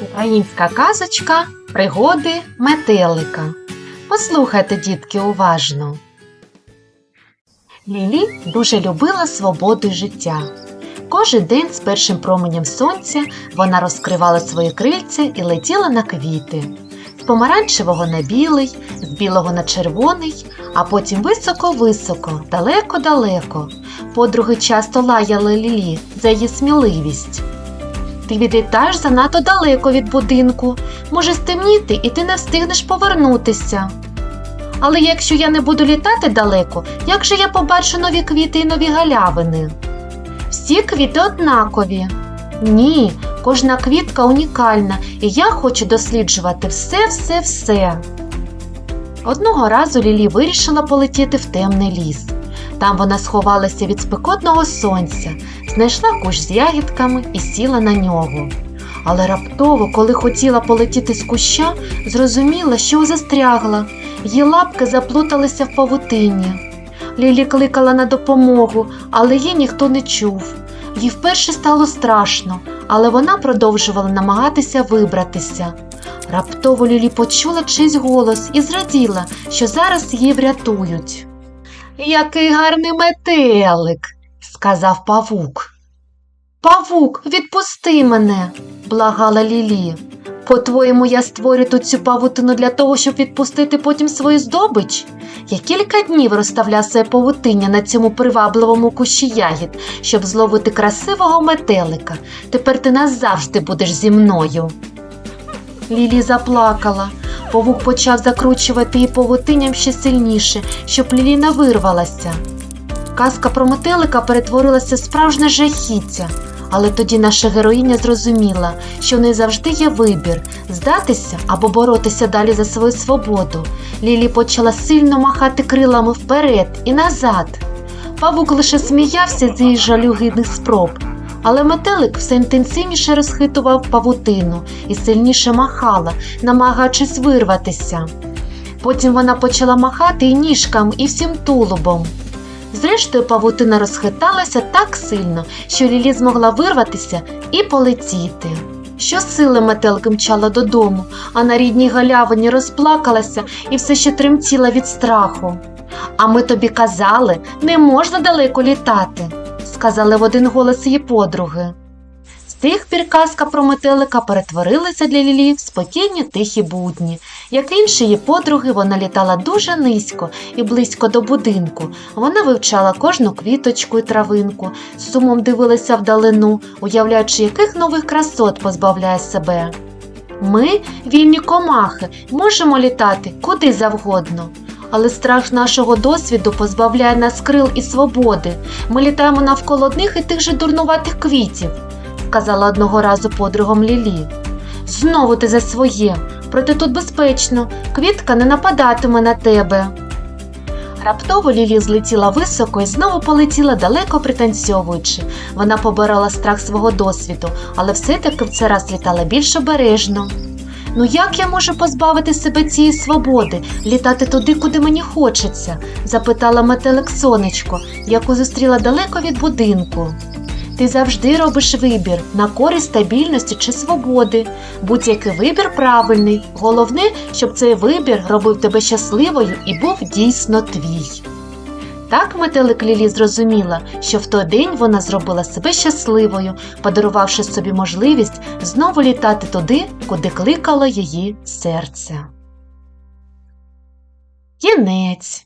Українська казочка Пригоди метелика. Послухайте, дітки, уважно. Лілі дуже любила свободу життя. Кожен день з першим променем сонця вона розкривала свої крильця і летіла на квіти. З помаранчевого на білий, з білого на червоний, а потім високо-високо, далеко-далеко. Подруги часто лаяли Лілі за її сміливість. Ти відлітаєш занадто далеко від будинку. Може стемніти, і ти не встигнеш повернутися. Але якщо я не буду літати далеко, як же я побачу нові квіти і нові галявини? Всі квіти однакові. Ні, кожна квітка унікальна, і я хочу досліджувати все, все, все. Одного разу Лілі вирішила полетіти в темний ліс. Там вона сховалася від спекотного сонця, знайшла кущ з ягідками і сіла на нього. Але раптово, коли хотіла полетіти з куща, зрозуміла, що застрягла. Її лапки заплуталися в павутині. Лілі кликала на допомогу, але її ніхто не чув. Їй вперше стало страшно, але вона продовжувала намагатися вибратися. Раптово Лілі почула чийсь голос і зраділа, що зараз її врятують. Який гарний метелик, сказав павук. Павук, відпусти мене, благала Лілі. По-твоєму, я створю тут цю павутину для того, щоб відпустити потім свою здобич? Я кілька днів розставляв своє павутиння на цьому привабливому кущі ягід, щоб зловити красивого метелика. Тепер ти назавжди будеш зі мною. Лілі заплакала. Павук почав закручувати її павутинням ще сильніше, щоб Лілі не вирвалася. Казка про метелика перетворилася в справжнє жахіття. Але тоді наша героїня зрозуміла, що в неї завжди є вибір здатися або боротися далі за свою свободу. Лілі почала сильно махати крилами вперед і назад. Павук лише сміявся з її жалюгідних спроб, але метелик все інтенсивніше розхитував павутину і сильніше махала, намагаючись вирватися. Потім вона почала махати і ніжками, і всім тулубом. Зрештою, павутина розхиталася так сильно, що Лілі змогла вирватися і полетіти. Щосили метелик мчала додому, а на рідній галявині розплакалася і все ще тремтіла від страху. А ми тобі казали, не можна далеко літати, сказали в один голос її подруги. З тих пір казка про метелика перетворилася для Лілі в спокійні тихі будні. Як інші її подруги, вона літала дуже низько і близько до будинку. Вона вивчала кожну квіточку і травинку, з сумом дивилася вдалину, уявляючи, яких нових красот позбавляє себе. Ми, вільні комахи, можемо літати куди завгодно. Але страх нашого досвіду позбавляє нас крил і свободи. Ми літаємо навколо одних і тих же дурнуватих квітів, сказала одного разу подругом Лілі. Знову ти за своє, проте тут безпечно, квітка не нападатиме на тебе. Раптово Лілі злетіла високо і знову полетіла далеко пританцьовуючи. Вона поборола страх свого досвіду, але все-таки в цей раз літала більш обережно. Ну як я можу позбавити себе цієї свободи, літати туди, куди мені хочеться? запитала метелик сонечко, яку зустріла далеко від будинку. Ти завжди робиш вибір на користь стабільності чи свободи. Будь-який вибір правильний. Головне, щоб цей вибір робив тебе щасливою і був дійсно твій. Так метелик Лілі зрозуміла, що в той день вона зробила себе щасливою, подарувавши собі можливість знову літати туди, куди кликало її серце. Кінець